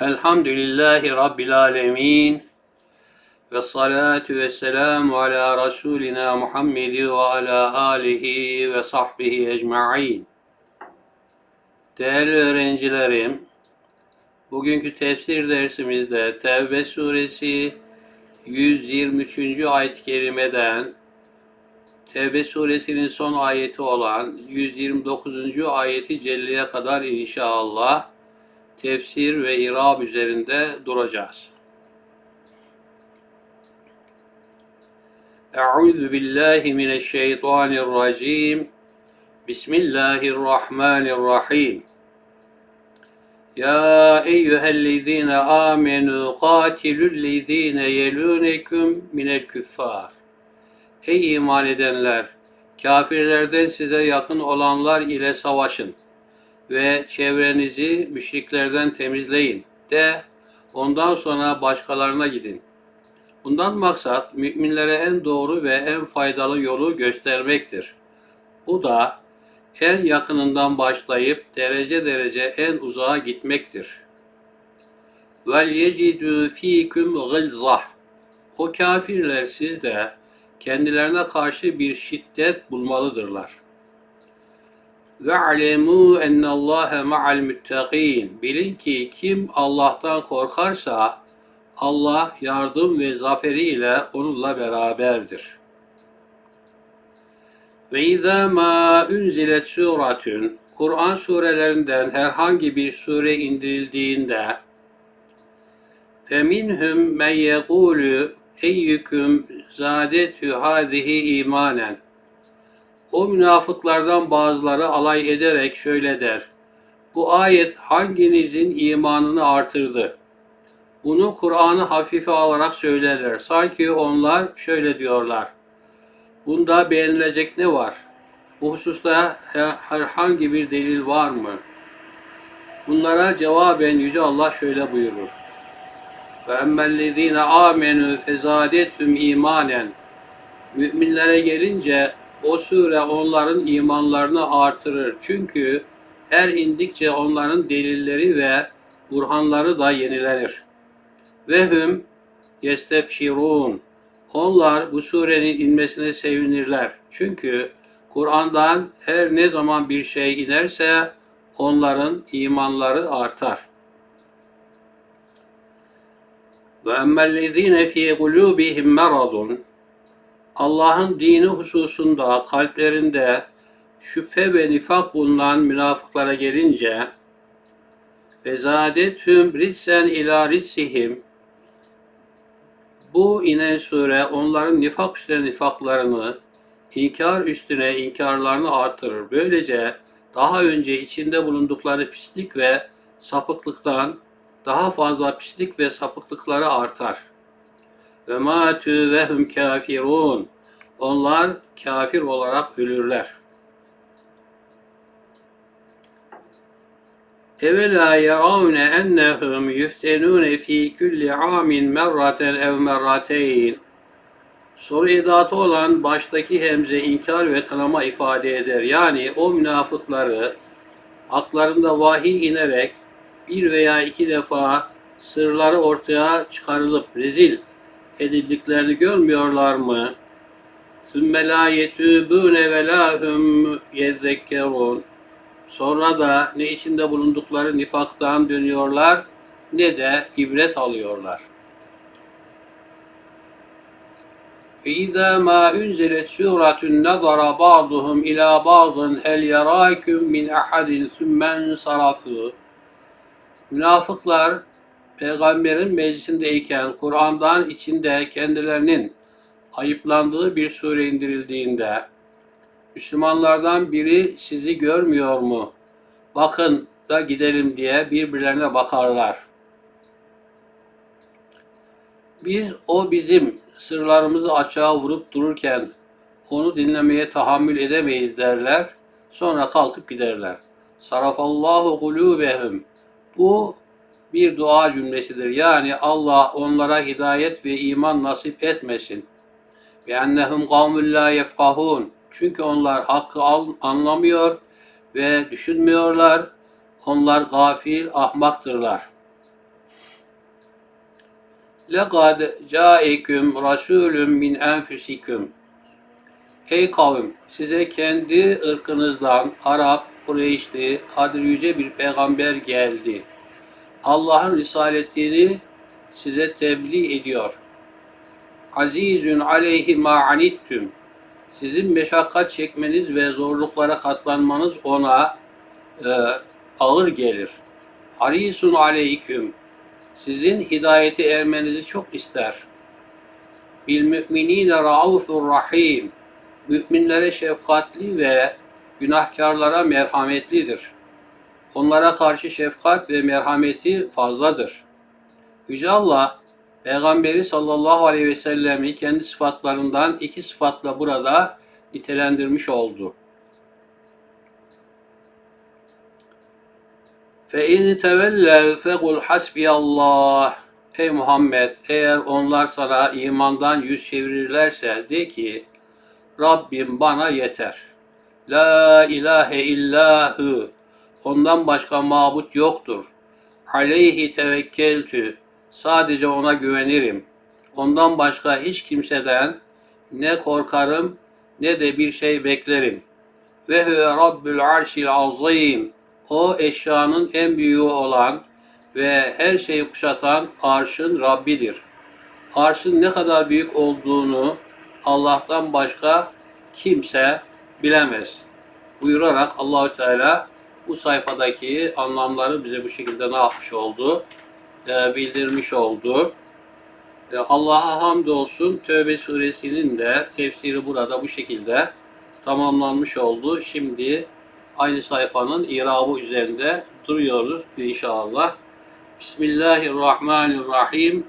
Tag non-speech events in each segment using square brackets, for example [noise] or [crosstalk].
Elhamdülillahi Rabbil alemin. Ve salatu ve selamu ala Resulina Muhammedi ve ala alihi ve sahbihi ecma'in. Değerli öğrencilerim, bugünkü tefsir dersimizde Tevbe suresi 123. ayet-i kerimeden Tevbe suresinin son ayeti olan 129. ayeti celliye kadar inşallah tefsir ve irab üzerinde duracağız. Euzu billahi mineşşeytanirracim. Bismillahirrahmanirrahim. Ya eyyühellezine amenu qatilüllezine yelûnekum minel küffar. Ey iman edenler! Kafirlerden size yakın olanlar ile savaşın ve çevrenizi müşriklerden temizleyin de ondan sonra başkalarına gidin. Bundan maksat müminlere en doğru ve en faydalı yolu göstermektir. Bu da en yakınından başlayıp derece derece en uzağa gitmektir. Vel yecidü fîküm gılzah. O kafirler sizde kendilerine karşı bir şiddet bulmalıdırlar. Ve alemu ennallâhe ma'al müttegîn. Bilin ki kim Allah'tan korkarsa Allah yardım ve zaferi ile onunla beraberdir. Ve izâ mâ unzilet suratun Kur'an surelerinden herhangi bir sure indirildiğinde feminhum men yekûlü eyyüküm zâdetü hâzihi imanen o münafıklardan bazıları alay ederek şöyle der. Bu ayet hanginizin imanını artırdı? Bunu Kur'an'ı hafife alarak söylerler. Sanki onlar şöyle diyorlar. Bunda beğenilecek ne var? Bu hususta herhangi bir delil var mı? Bunlara cevaben Yüce Allah şöyle buyurur. Ve emmellezine amenu fezadetüm imanen. Müminlere gelince o sure onların imanlarını artırır. Çünkü her indikçe onların delilleri ve burhanları da yenilenir. Ve hüm yestebşirun. Onlar bu surenin inmesine sevinirler. Çünkü Kur'an'dan her ne zaman bir şey inerse onların imanları artar. Ve emmellezine fi kulubihim meradun Allah'ın dini hususunda kalplerinde şüphe ve nifak bulunan münafıklara gelince ve zadetüm ritsen ila ritsihim bu inen sure onların nifak üstüne nifaklarını, inkar üstüne inkarlarını artırır. Böylece daha önce içinde bulundukları pislik ve sapıklıktan daha fazla pislik ve sapıklıkları artar. Ve matü ve hum kafirun. Onlar kafir olarak ölürler. Evela yeravne ennehum yuftenune fi kulli amin merraten ev merrateyn. Soru edatı olan baştaki hemze inkar ve kınama ifade eder. Yani o münafıkları haklarında vahiy inerek bir veya iki defa sırları ortaya çıkarılıp rezil edildiklerini görmüyorlar mı? ثُمَّ لَا يَتُوبُونَ وَلَا هُمْ يَذَّكَّرُونَ Sonra da ne içinde bulundukları nifaktan dönüyorlar ne de ibret alıyorlar. فَاِذَا مَا اُنْزِلَتْ سُورَةٌ نَظَرَ بَعْضُهُمْ اِلَى بَعْضٍ هَلْ يَرَاكُمْ مِنْ اَحَدٍ ثُمَّ انْصَرَفُوا Münafıklar peygamberin meclisindeyken Kur'an'dan içinde kendilerinin ayıplandığı bir sure indirildiğinde Müslümanlardan biri sizi görmüyor mu? Bakın da gidelim diye birbirlerine bakarlar. Biz o bizim sırlarımızı açığa vurup dururken onu dinlemeye tahammül edemeyiz derler. Sonra kalkıp giderler. Sarafallahu kulubehum. Bu bir dua cümlesidir. Yani Allah onlara hidayet ve iman nasip etmesin. Ve ennehum kavmul la yefkahun. Çünkü onlar hakkı anlamıyor ve düşünmüyorlar. Onlar gafil, ahmaktırlar. Lekad caiküm rasulüm min enfüsiküm. Ey kavim, size kendi ırkınızdan Arap, Kureyşli, Kadir Yüce bir peygamber geldi.'' Allah'ın risaletini size tebliğ ediyor. Azizün aleyhi ma anittum. Sizin meşakkat çekmeniz ve zorluklara katlanmanız ona e, ağır gelir. Harisun aleyküm. Sizin hidayeti ermenizi çok ister. Bil müminine raufur rahim. Müminlere şefkatli ve günahkarlara merhametlidir Onlara karşı şefkat ve merhameti fazladır. Yüce Allah, Peygamberi sallallahu aleyhi ve sellemi kendi sıfatlarından iki sıfatla burada nitelendirmiş oldu. فَاِنْ تَوَلَّوْا فَقُلْ حَسْبِيَ اللّٰهِ Ey Muhammed, eğer onlar sana imandan yüz çevirirlerse de ki, Rabbim bana yeter. La ilahe illahu. Ondan başka mabut yoktur. Aleyhi tevekkeltü. Sadece ona güvenirim. Ondan başka hiç kimseden ne korkarım ne de bir şey beklerim. Ve huve rabbül arşil azim. O eşyanın en büyüğü olan ve her şeyi kuşatan arşın Rabbidir. Arşın ne kadar büyük olduğunu Allah'tan başka kimse bilemez. Buyurarak Allahü Teala bu sayfadaki anlamları bize bu şekilde ne yapmış oldu? Ee, bildirmiş oldu. Ee, Allah'a hamdolsun Tövbe suresinin de tefsiri burada bu şekilde tamamlanmış oldu. Şimdi aynı sayfanın irabı üzerinde duruyoruz inşallah. Bismillahirrahmanirrahim.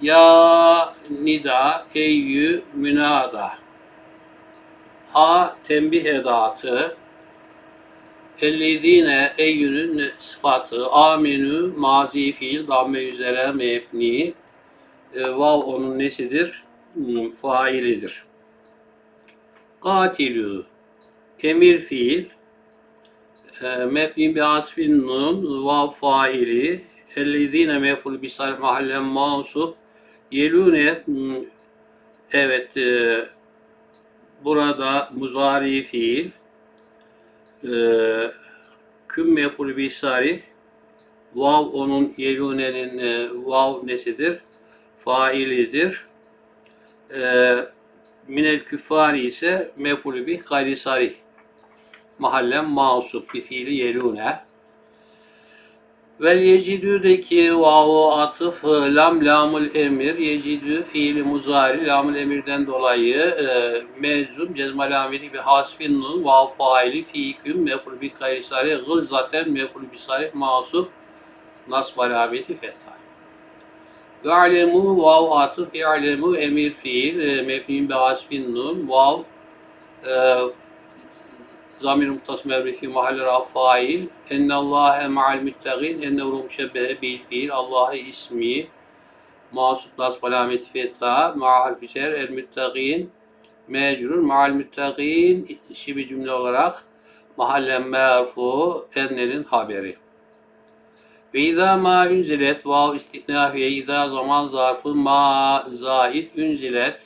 Ya nida eyyü münada. Ha tembih edatı. Ellezine eyyünün sıfatı. Aminü mazi fiil damme üzere mebni. E, vav onun nesidir? Hmm, Failidir. Katilü emir fiil e, mebni bi asfin nun vav faili ellezine meful bi sarf mahallen mansup yelune hmm, evet e, burada muzari fiil küm meful bi sarf vav onun yelunenin e, vav nesidir? Failidir. E, minel küffari ise mefulü bih gayri sarih. Mahallen masup bir fiili yelune. Vel yecidü'deki vavu atıf lam lamul emir yecidü fiili muzari lamul emirden dolayı e, mezum cezmalameli bir hasfin nun vav faili fiiküm meful bi gayri sarih gılzaten meful bi sarih masup nasb alameti fetha. Ve alemu vav atıf i'lemu emir fiil e, mebni bi hasfin nun vav e, zamir muhtas mevri fi mahalle raf fail ennallâhe ma'al müttegin ennehu müşebbehe bil fiil Allah'ı ismi masup nasb alameti fetha ma'a harfi cer el müttegin mecrur ma'al müttegin şibi cümle olarak mahallen merfu ennenin haberi. Ve izâ ma ünzilet vav istinafiye izâ zaman zarfı ma zahid ünzilet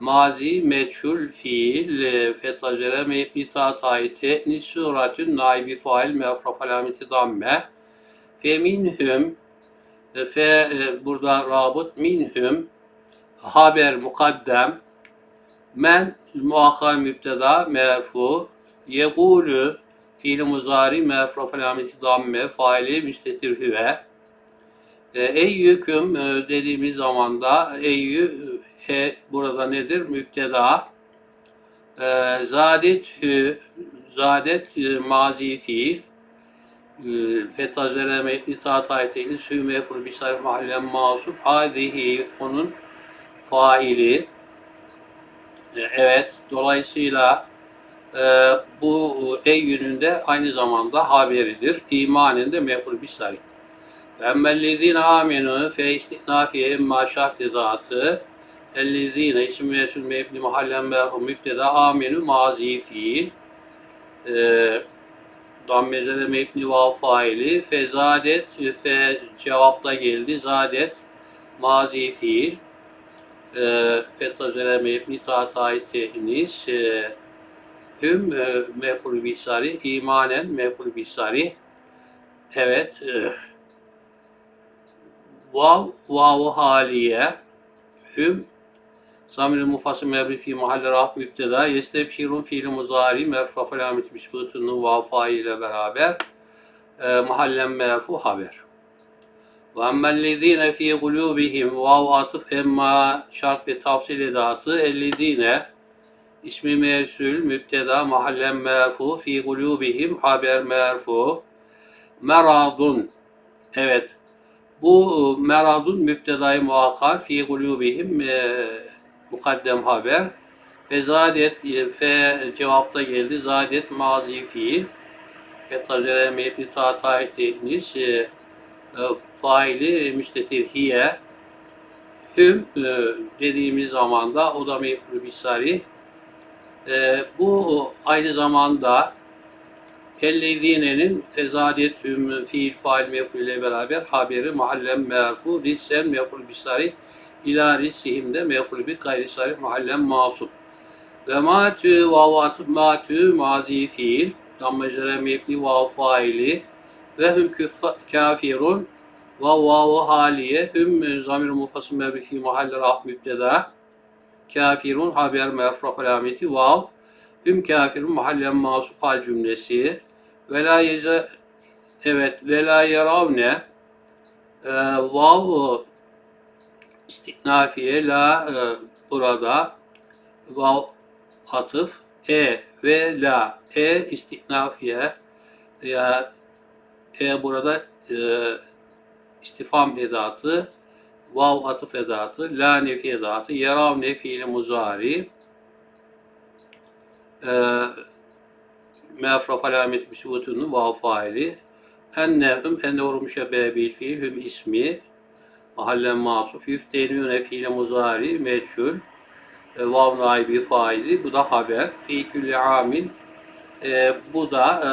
mazi meçhul fiil e, fetlacere mebni tatayı te'nis suratün naibi fail mefraf alameti damme. Fe minhum e, fe e, burada rabıt minhum haber mukaddem. Men muakkar mübteda merfu yegulu fiil muzari merfu alameti damme faili müstetir hüve. Eyyüküm dediğimiz zaman da eyyü e, burada nedir? Müpteda. E, zadet hü, zadet e, mazi fiil. E, Fetazere metni tatayeteyni sü meful bisarif mahallen masup. Hadihi onun faili. E, evet. Dolayısıyla e, bu ey yönünde aynı zamanda haberidir. İmaninde meful bisarif. Emmellezine amenu fe istinafiye emma şahdi zatı ellezine isim mesul mebni mahallen merhum mübteda amenu mazi fiil e, dammezede mebni vav faili fezadet fe cevapta geldi. Zadet mazi fiil e, fetazere mebni tatay tehnis. E, hüm e, meful bisari imanen meful bisari. Evet e, vav vav haliye hüm zamir mufası mebni fi mahalle raf müpteda yestebşirun fiili muzari merfa felamet misbutunun vav fail ile beraber e, mahallen merfu haber. Ve emmellezine fi kulubihim vav atıf emma şart ve tafsil edatı ellezine ismi mevsul müpteda mahallen merfu fi kulubihim haber merfu meradun evet bu e, meradun müptedayı muakkar fi kulubihim e, mukaddem haber. Ve zadet fe cevapta geldi. Zadet mazi fiil ve tazere mebni tatay tehnis e, e, faili müstetir hiye. Hüm e, dediğimiz zaman da o da mefru bisari. E, bu aynı zamanda Ellezîne'nin fezadet hüm fiil fail mefru ile beraber haberi mahallem merfu rissen mefru bisari ila rissihim de mefru bi gayri sarif mahallem masub ve matü vavat matü mazi fiil dammecere mebni vav faili ve hüm kafirun ve vav haliye hüm zamir mufasım mebni fi mahalle raf mübteda kafirun haber merfu alameti vav hüm kafirun mahallen masub hal cümlesi ve la yeze evet ve la yaravne e, vav istinafiye la e, burada vav atıf e ve la. E istinafiye ya e burada e, istifam edatı vav atıf edatı la nefi edatı yarav nefiili muzari. E, mefraf alamet müsbutunu vav faili. Ennehum ennehum müşebbe bil fiil hüm ismi mahallen masuf yüftenüne fiil muzari meçhul. E, vav naibi faili bu da haber. Fi külli amil e, bu da e,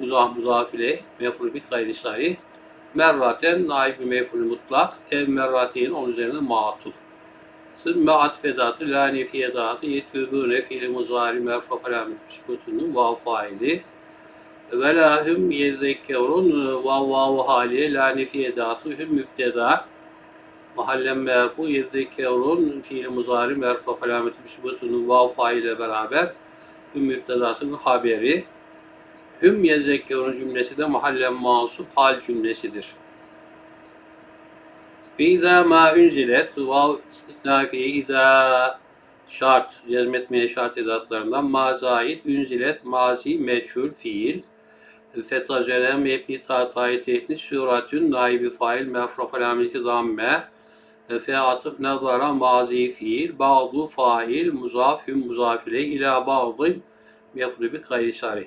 muzaf muzafile meful bit gayri sahih. Merraten naibi meful mutlak ev merratin onun üzerine matuf. Sümme atfedatı la nefiyedatı yetübüne fiili muzari merfa falamet müsbutunun vav faili. Ve la hüm yezekkerun vav vav haliye la nefiyedatı hüm mübteda mahallen merfu yezekkerun fiili muzari merfa falamet müsbutunun vav faile beraber hüm mübtedasının haberi. Hüm yezekkerun cümlesi de mahallen mansup hal cümlesidir. Ve izâ mâ ünzilet vav istitnafiye izâ şart, cezmetmeye şart edatlarından ma zahid, ünzilet, mazi, meçhul, fiil, fetacere, mebni, tatayı, tehnis, suratün, naibi fail, mefraf alameti, damme, fe atıf, nazara, mazi, fiil, bağdu, fail, muzaf, hüm, muzafile, ila bağdı, mefrubi, gayri sarih.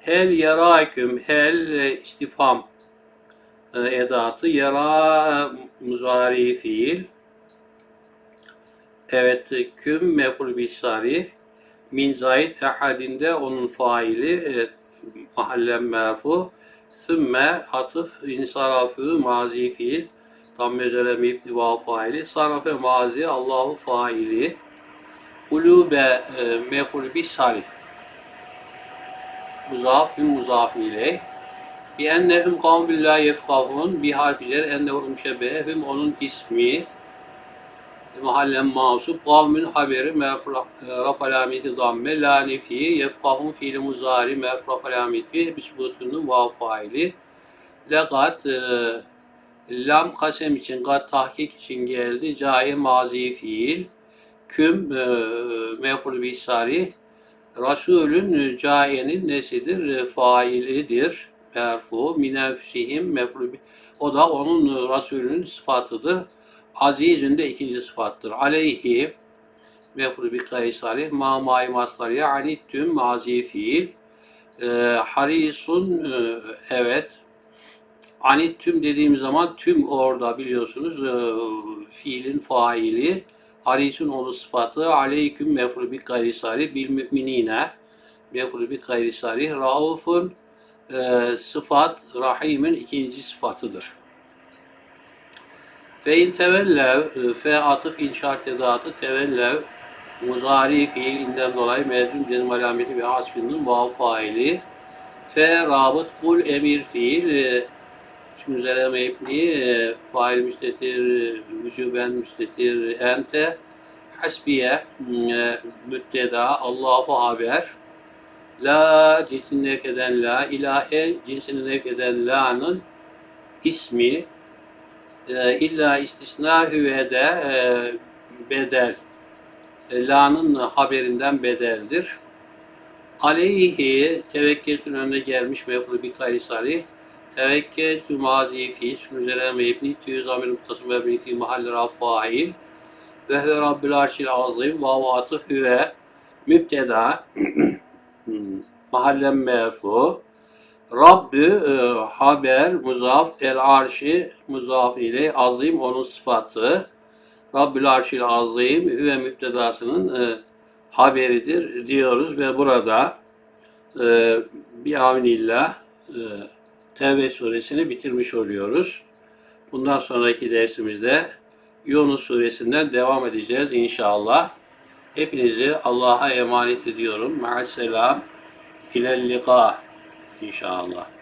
Hel yaraküm, hel e, istifam, e, edatı yara muzari fiil evet küm meful bisari min zayid ehadinde onun faili evet, mahallen merfu. Sümme atıf insarafı mazi fiil tam mezele mibni va faili. Sarafe mazi Allahu faili. Ulube e, meful bisari muzaf hüm muzaf ileyh bi ennehum kavm billahi yefkahun. Bi harfiler ennehum müşebbehehum onun ismi. Mahallen masup kavmün haberi merfu raf alameti damme. La nefi yefkahun fiili muzari merfu raf alameti bisbutunun vav faili. Legat e, lam kasem için gat tahkik için geldi cahi mazi fiil küm e, meful bisari Rasulün cayenin nesidir? E, Failidir. Merfu. Minefsihim mefru. bi- O da onun e, Resulünün sıfatıdır. Azizün de ikinci sıfattır. Aleyhi mefru bi kaysari ma mai masları anittüm mazi fiil. E, harisun e, evet. Anittüm dediğim zaman tüm orada biliyorsunuz e, fiilin faili. Harisun onun sıfatı. Aleyküm mefru bi kaysari bil müminine mefru bi kaysari. Raufun e, sıfat Rahim'in ikinci sıfatıdır. Fe in tevellev, e, fe atıf inşaat edatı tevellev, muzari fiilinden dolayı mezun cenim alameti ve hasbinin vav faili. Fe rabıt kul emir fiil, e, üzere mebni, e, fail müstetir, e, vücuben müstetir, ente, hasbiye, e, mütteda, Allahu haber, La cinsini nef eden la, ilahe cinsini nef eden la'nın ismi, e, illa istisna hüvede e, bedel, e, la'nın haberinden bedeldir. Aleyhi tevekkülün önüne gelmiş mefru bir kaysari, tevekkülü mazi fi, sünüzele mebni, tüyü zamir muttasım mebni fi mahalle rafail, ve huve rabbül arşil azim, vavatı hüve, mübteda, [clears throat] mahallen merfu. Rabbü e, haber muzaf el arşi muzaf ile azim onun sıfatı. Rabbül arşil azim hüve müptedasının e, haberidir diyoruz ve burada e, bir avnillah e, Tevbe suresini bitirmiş oluyoruz. Bundan sonraki dersimizde Yunus suresinden devam edeceğiz inşallah. Hepinizi Allah'a emanet ediyorum. Ma'asselam. İlel lika inşallah.